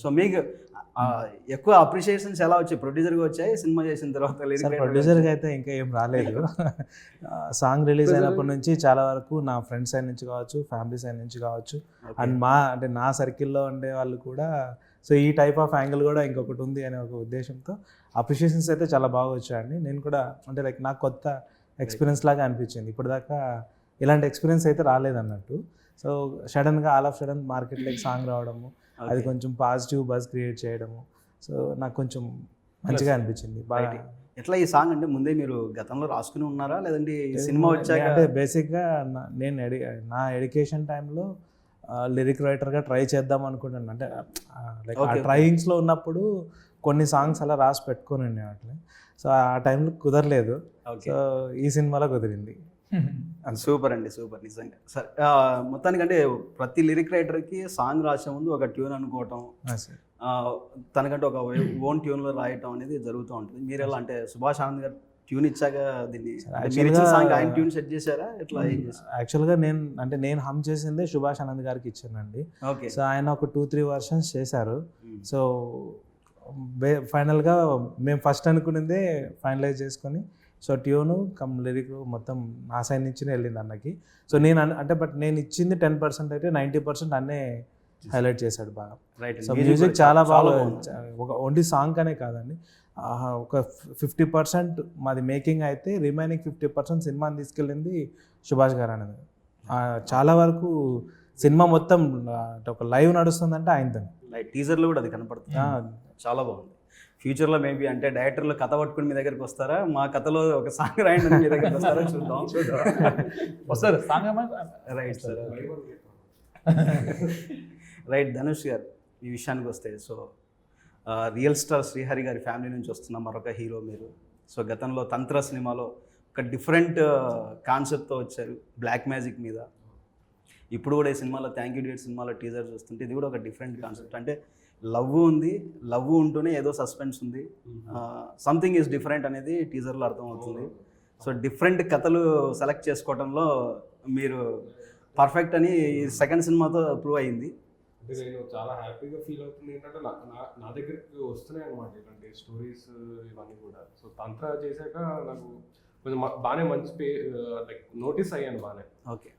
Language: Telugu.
సో మీకు ఎక్కువ అప్రిషియేషన్స్ ఎలా వచ్చాయి? ప్రొడ్యూసర్గా వచ్చాయి సినిమా చేసిన తర్వాత lyric సార్ writer గా ప్రొడ్యూసర్కి అయితే ఇంకా ఏం రాలేదు. సాంగ్ రిలీజ్ అయినప్పటి నుంచి చాలా వరకు నా ఫ్రెండ్స్ సైడ్ నుంచి కావచ్చు ఫ్యామిలీ సైడ్ నుంచి కావచ్చు? అండ్ మా అంటే నా సర్కిల్లో ఉండే వాళ్ళు కూడా సో ఈ టైప్ ఆఫ్ యాంగిల్ కూడా ఇంకొకటి ఉంది అనే ఒక ఉద్దేశంతో అప్రిషియేషన్స్ అయితే చాలా బాగా వచ్చాయండి. నేను కూడా అంటే లైక్ నాకు కొత్త ఎక్స్పీరియన్స్ లాగా అనిపించింది. ఇప్పటిదాకా ఇలాంటి ఎక్స్పీరియన్స్ అయితే రాలేదన్నట్టు సో సడన్గా ఆల్ ఆఫ్ సడన్ మార్కెట్లోకి సాంగ్ రావడము అది. కొంచెం పాజిటివ్ బజ్ క్రియేట్ చేయడము. సో నాకు కొంచెం మంచిగా అనిపించింది. బాగా. ఎట్లా ఈ సాంగ్ అంటే ముందే మీరు గతంలో రాసుకుని ఉన్నారా? లేదంటే ఈ సినిమా వచ్చాక అంటే బేసిక్గా నేను ఎడి నా ఎడ్యుకేషన్ టైంలో లిరిక్ రైటర్గా ట్రై చేద్దాం అనుకుంటున్నాను అంటే లైక్ ఆ. ట్రయింగ్స్లో ఉన్నప్పుడు కొన్ని సాంగ్స్ అలా రాసి పెట్టుకొని ఉండేవాటిని. సో ఆ టైంలో కుదరలేదు. సో ఈ సినిమాలో కుదిరింది. సూపర్ అండి సూపర్ నిజంగా. సరే మొత్తానికంటే ప్రతి లిరిక్ రైటర్కి సాంగ్ రాసే ముందు ఒక ట్యూన్ అనుకోవటం తనకంటే ఒక ఓన్ ట్యూన్లో రాయటం అనేది జరుగుతూ ఉంటుంది. మీరు ఎలా అంటే సుభాష్ ఆనంద్ గారు ట్యూన్ ఇచ్చాక దీన్ని సాంగ్ ఆయన ట్యూన్ సెట్ చేశారా? చేశారు? యాక్చువల్గా నేను అంటే నేను హమ్ చేసిందే సుభాష్ ఆనంద్ గారికి ఇచ్చానండి. ఓకే. సో ఆయన ఒక టూ త్రీ వర్షన్స్ చేశారు. సో ఫైనల్గా మేము ఫస్ట్ అనుకున్నదే ఫైనలైజ్ చేసుకొని సో ట్యూను కమ్ లిరిక్ మొత్తం నా సైడ్ నుంచి వెళ్ళింది అన్నకి. సో నేను అంటే బట్ నేను ఇచ్చింది టెన్ పర్సెంట్ అయితే నైంటీ పర్సెంట్ అన్నే హైలైట్ చేశాడు బాగా. రైట్ సో మ్యూజిక్ చాలా బాగా ఒక ఓన్లీ సాంగ్ అనే కాదండి. ఒక ఫిఫ్టీ పర్సెంట్ మాది మేకింగ్ అయితే రిమైనింగ్ ఫిఫ్టీ పర్సెంట్ సినిమాని తీసుకెళ్ళింది సుభాష్ గారు అనేది చాలా వరకు సినిమా మొత్తం ఒక లైవ్ నడుస్తుందంటే ఆయనతో టీజర్లో కూడా అది కనపడుతుంది చాలా బాగుంది. ఫ్యూచర్లో మేబీ అంటే డైరెక్టర్లు కథ పట్టుకుని మీ దగ్గరికి వస్తారా? మా కథలో ఒక సాంగ్ రాయండి మీ దగ్గరికి వస్తారా? చూద్దాం. వస్తారు. Song right sir right Dhanush గారు ఈ విషయానికి వస్తే సో రియల్ స్టార్ శ్రీహరి గారి ఫ్యామిలీ నుంచి వస్తున్న మరొక హీరో మీరు. సో గతంలో తంత్ర సినిమాలో ఒక డిఫరెంట్ కాన్సెప్ట్తో వచ్చారు బ్లాక్ మ్యాజిక్ మీద. ఇప్పుడు కూడా ఈ సినిమాలో థ్యాంక్ యూ డేట్ సినిమాలో టీజర్ చూస్తుంటే ఇది కూడా ఒక డిఫరెంట్ కాన్సెప్ట్ అంటే లవ్ ఉంది లవ్ ఉంటూనే ఏదో సస్పెన్స్ ఉంది. సంథింగ్ ఈజ్ డిఫరెంట్ అనేది టీజర్లో అర్థమవుతుంది. సో డిఫరెంట్ కథలు సెలెక్ట్ చేసుకోవడంలో మీరు పర్ఫెక్ట్ అని సెకండ్ సినిమాతో ప్రూవ్ అయింది. అంటే నేను చాలా హ్యాపీగా ఫీల్ అవుతుంది ఏంటంటే నా నా- నా దగ్గరికి వస్తున్నాయి అనమాట ఇలాంటి స్టోరీస్ ఇవన్నీ కూడా. సో తంత్ర చేశాక నాకు కొంచెం బాగానే మంచి పే లైక్ నోటీస్ అయ్యాను బాగానే ఓకే